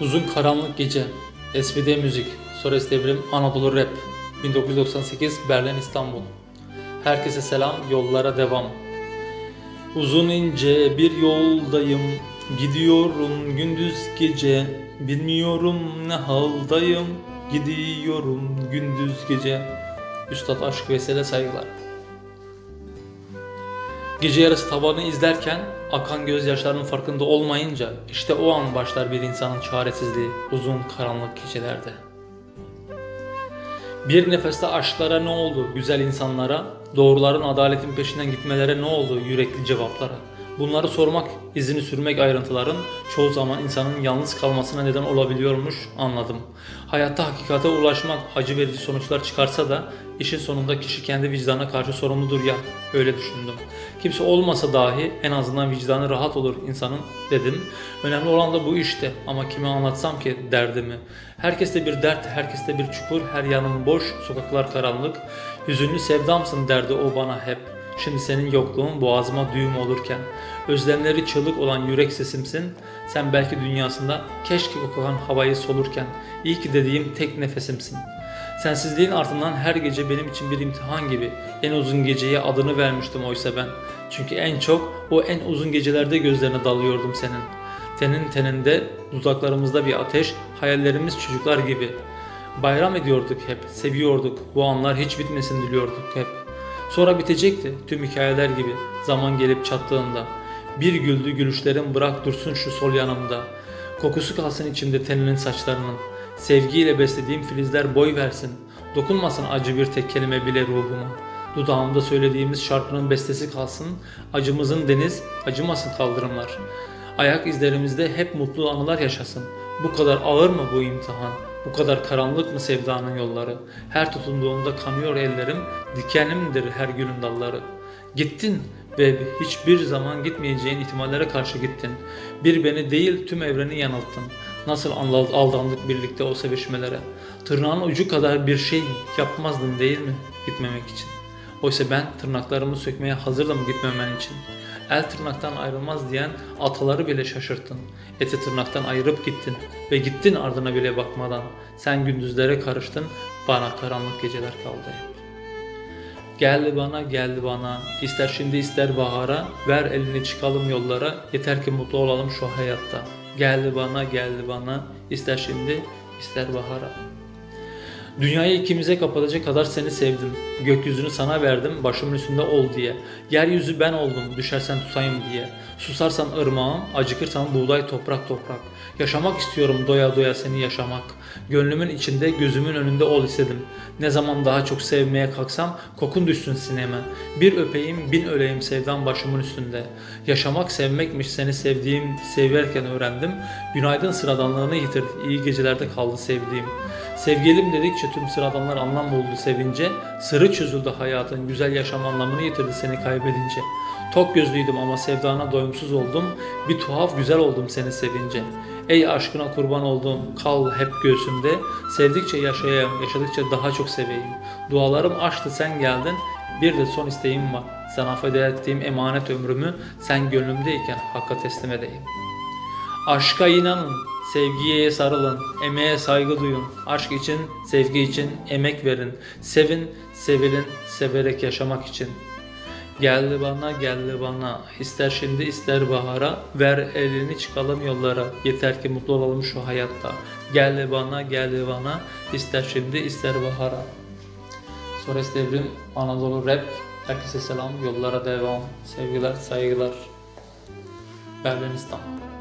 Uzun karanlık gece. SPD müzik. Sores devrim Anadolu rap. 1998 Berlin İstanbul. Herkese selam, yollara devam. Uzun ince bir yoldayım. Gidiyorum gündüz gece. Bilmiyorum ne haldayım. Gidiyorum gündüz gece. Üstad Aşk Vesel'e saygılar. Gece yarısı tavanı izlerken akan gözyaşlarının farkında olmayınca işte o an başlar bir insanın çaresizliği uzun karanlık gecelerde. Bir nefeste aşklara ne oldu güzel insanlara, doğruların adaletin peşinden gitmelere ne oldu yürekli cevaplara. Bunları sormak, izini sürmek ayrıntıların çoğu zaman insanın yalnız kalmasına neden olabiliyormuş anladım. Hayatta hakikate ulaşmak acı verici sonuçlar çıkarsa da işin sonunda kişi kendi vicdanına karşı sorumludur ya öyle düşündüm. Kimse olmasa dahi en azından vicdanı rahat olur insanın dedim. Önemli olan da bu işte ama kime anlatsam ki derdimi. Herkeste bir dert, herkeste bir çukur, her yanım boş, sokaklar karanlık. Hüzünlü sevdamsın derdi o bana hep. Şimdi senin yokluğun boğazıma düğüm olurken Özlemleri çığlık olan yürek sesimsin. Sen belki dünyasında keşke kokan havayı solurken iyi ki dediğim tek nefesimsin. Sensizliğin ardından her gece benim için bir imtihan gibi En uzun geceye adını vermiştim oysa ben. Çünkü en çok o en uzun gecelerde gözlerine dalıyordum senin. Tenin teninde dudaklarımızda bir ateş Hayallerimiz çocuklar gibi. Bayram ediyorduk hep, seviyorduk. Bu anlar hiç bitmesin diliyorduk hep Sonra bitecekti tüm hikayeler gibi zaman gelip çattığında. Bir güldü gülüşlerim bırak dursun şu sol yanımda. Kokusu kalsın içimde teninin saçlarının. Sevgiyle beslediğim filizler boy versin. Dokunmasın acı bir tek kelime bile ruhuma. Dudağımda söylediğimiz şarkının bestesi kalsın. Acımızın deniz, acımasın kaldırımlar. Ayak izlerimizde hep mutlu anılar yaşasın. Bu kadar ağır mı bu imtihan? Bu kadar karanlık mı sevdanın yolları? Her tutunduğumda kanıyor ellerim, dikenimdir her gülün dalları. Gittin ve hiçbir zaman gitmeyeceğin ihtimallere karşı gittin. Bir beni değil tüm evreni yanılttın. Nasıl aldandık birlikte o sevişmelere. Tırnağın ucu kadar bir şey yapmazdın değil mi gitmemek için? Oysa ben tırnaklarımı sökmeye hazırdım gitmemen için. El tırnaktan ayrılmaz diyen ataları bile şaşırttın. Eti tırnaktan ayırıp gittin ve gittin ardına bile bakmadan. Sen gündüzlere karıştın, bana karanlık geceler kaldı hep. Geldi bana, geldi bana. İster şimdi ister bahara. Ver elini çıkalım yollara. Yeter ki mutlu olalım şu hayatta. Geldi bana, geldi bana. İster şimdi ister bahara. Dünyayı ikimize kapatacak kadar seni sevdim. Gökyüzünü sana verdim, başımın üstünde ol diye. Yeryüzü ben oldum, düşersen tutayım diye. Susarsan ırmağım, acıkırsan buğday toprak toprak. Yaşamak istiyorum doya doya seni yaşamak. Gönlümün içinde, gözümün önünde ol istedim. Ne zaman daha çok sevmeye kalksam, kokun düşsün sineme. Bir öpeyim, bin öleyim sevdan başımın üstünde. Yaşamak sevmekmiş seni sevdiğim, severken öğrendim. Günaydın sıradanlığını yitirdi, iyi gecelerde kaldı sevdiğim. Sevgilim dedikçe tüm sıradanlar anlam buldu sevince. Sırrı çözüldü hayatın, güzel yaşam anlamını yitirdi seni kaybedince. Tok gözlüydüm ama sevdana doyumsuz oldum. Bir tuhaf güzel oldum seni sevince. Ey aşkına kurban oldum, kal hep göğsümde. Sevdikçe yaşayayım, yaşadıkça daha çok seveyim. Dualarım açtı sen geldin, bir de son isteğim var. Sana feda ettiğim emanet ömrümü sen gönlümdeyken hakka teslim edeyim. Aşka inanın, sevgiye sarılın, emeğe saygı duyun. Aşk için, sevgi için emek verin. Sevin, sevilin, severek yaşamak için. Geldi bana, geldi bana. İster şimdi ister bahara. Ver elini çıkalım yollara. Yeter ki mutlu olalım şu hayatta. Geldi bana, geldi bana. İster şimdi ister bahara. Sores Devrim, Anadolu Rap. Herkese selam, yollara devam. Sevgiler, saygılar. Berlin İstanbul.